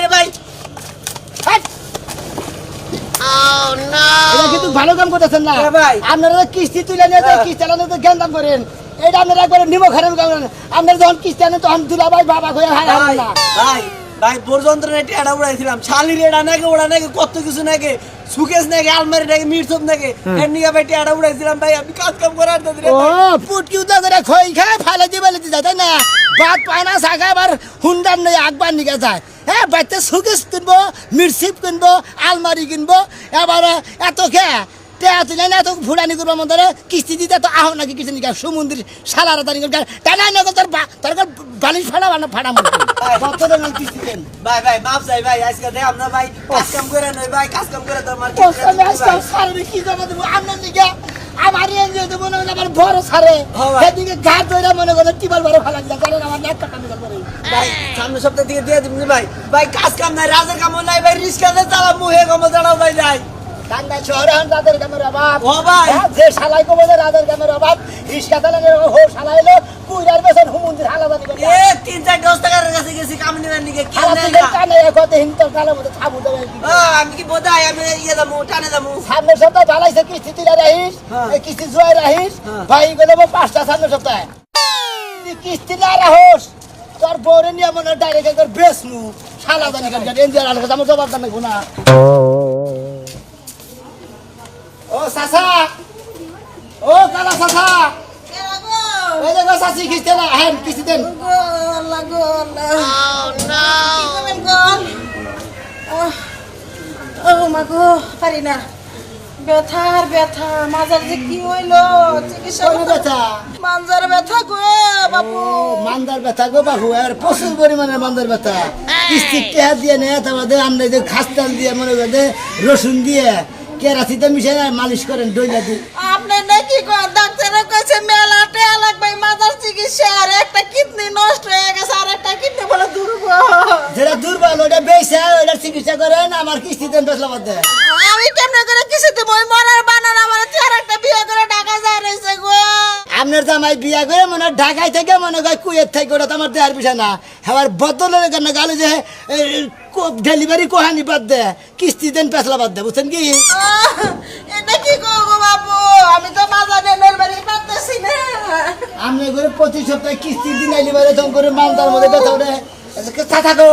রে হ্যাঁ হ্যাঁ। হয়ে কত কিছু নাকি সুকেশ নাকি আলমারি নাকি টেড়া উড়াইছিলাম ভাই আমি কাম করার তো ও পুটকি উদা ফালে দিয়ে বেলে দিয়ে যায় না ভাত পায় না শাখা আবার হুন্ডার নেই আকবার নিকে যায়। হ্যাঁ বাড়িতে সুকেশ কিনবো মিরসিপ কিনবো আলমারি কিনবো এবারে এত খেয়ে না করব আমাদের কিস্তি দিতে তো আহ নাকি কিস্তি নিকা? সমুদ্রের সালারা তারি টানা নগর তোর তোর বালিশ ফাড়া বানা ফাড়া মারবে। কত দেন কিস্তি দেন। ভাই ভাই চাই ভাই আজকে দেখ আমরা ভাই কাজ কাম করে নই ভাই কাজ কাম করে সারে কি জমা দেবো? আমার এনজিও দেবো আমার বড় সারে। হ্যাঁ। সেদিকে ঘাট ধরে মনে করে টিবাল বড় ফালা দিলাম কারণ আমার এক টাকা নিকাল করে ভাই সামনের সপ্তাহ থেকে দিয়ে দিবনি ভাই। ভাই কাজ কাম নাই রাজের কাম নাই ভাই রিস্কাতে চালা মুহে কাম চালাও ভাই যাই। টাঙ্গা শহরে হন রাতের কামের অভাব। ও ভাই। হ্যাঁ, যে শালাই কমে রাতের কামের অভাব। রিক্সা চালানোর হো শালাইলো কুইরার বেসন হুমুন্দির হালাদানি করে এ তিন চার দশ টাকার কাছে গেছি কাম নিবেন নিকে? কি হালা নেই থেকে না? কানে কত হিন্তর কালের মধ্যে থাবু দেবে আমি কি বোধাই? আমি ইয়ে দামু টানে দামু সামনের সপ্তাহে ঢালাইছে কিস্তি তুলে রাখিস? হ্যাঁ। এই কিস্তি জুয়াই রাখিস? হ্যাঁ। ভাই গেলে পাঁচটা সামনের সপ্তাহে। কিস্তি না রাখোস? তোর বউরে নিয়ে মনে ডাইরেক্ট একবার বেশ নু শালা জানি এনজিআর আলাদা আমার জবাব দান না। ও সাসা ও কালা সাসা এই দেখো সাসি কিস্তি না হ্যাঁ কিস্তি দেন। ও মাগো পারি না। ব্যথার ব্যথা মাজার যে কি হইল চিকিৎসা ব্যথা? গো বাবু মান্দার ব্যথা গো বাবু আর প্রচুর পরিমাণে মান্দার ব্যথা। কিস্তি টেহা দিয়ে নেয় তারপরে আমরা যে খাস্তাল দিয়ে মনে করে রসুন দিয়ে কেরাসিতে মিশে মালিশ করেন ডইলা দিয়ে। আপনি নাকি কো ডাক্তারে কইছে মেলা আমার কিস্তি দেন বেসলা বাদ। আমি কেমনে করে কিছু দেবো ওই মরার বানার আমার চেহারা একটা বিয়ে করে টাকা যায় রয়েছে গো। আপনার জামাই বিয়া করে মনে ঢাকায় থেকে মনে হয় কুয়েত থেকে ওটা তো আমার দেওয়ার বিষয় না। হেবার বদলের কেন গালে যে ডেলিভারি কোহানি বাদ দে কিস্তি দেন পেসলা বাদ দে বুঝছেন কি? এটা কি করব বাবু? আমি তো বাজারে বাড়ি পারতেছি না। আপনি করে প্রতি সপ্তাহে কিস্তি দিন বারে তখন করে মালদার মধ্যে ব্যথা ওঠে থাকো।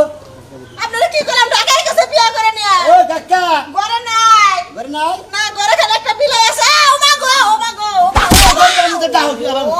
আপনারা কি করলাম ঢাকায় বিয়ে করে নিয়ে ও কাকা। ঘরে নাই ঘরে নাই না ঘরে খালি একটা বিলাই আছে। ও মা গো ও মা গো ও মা গো,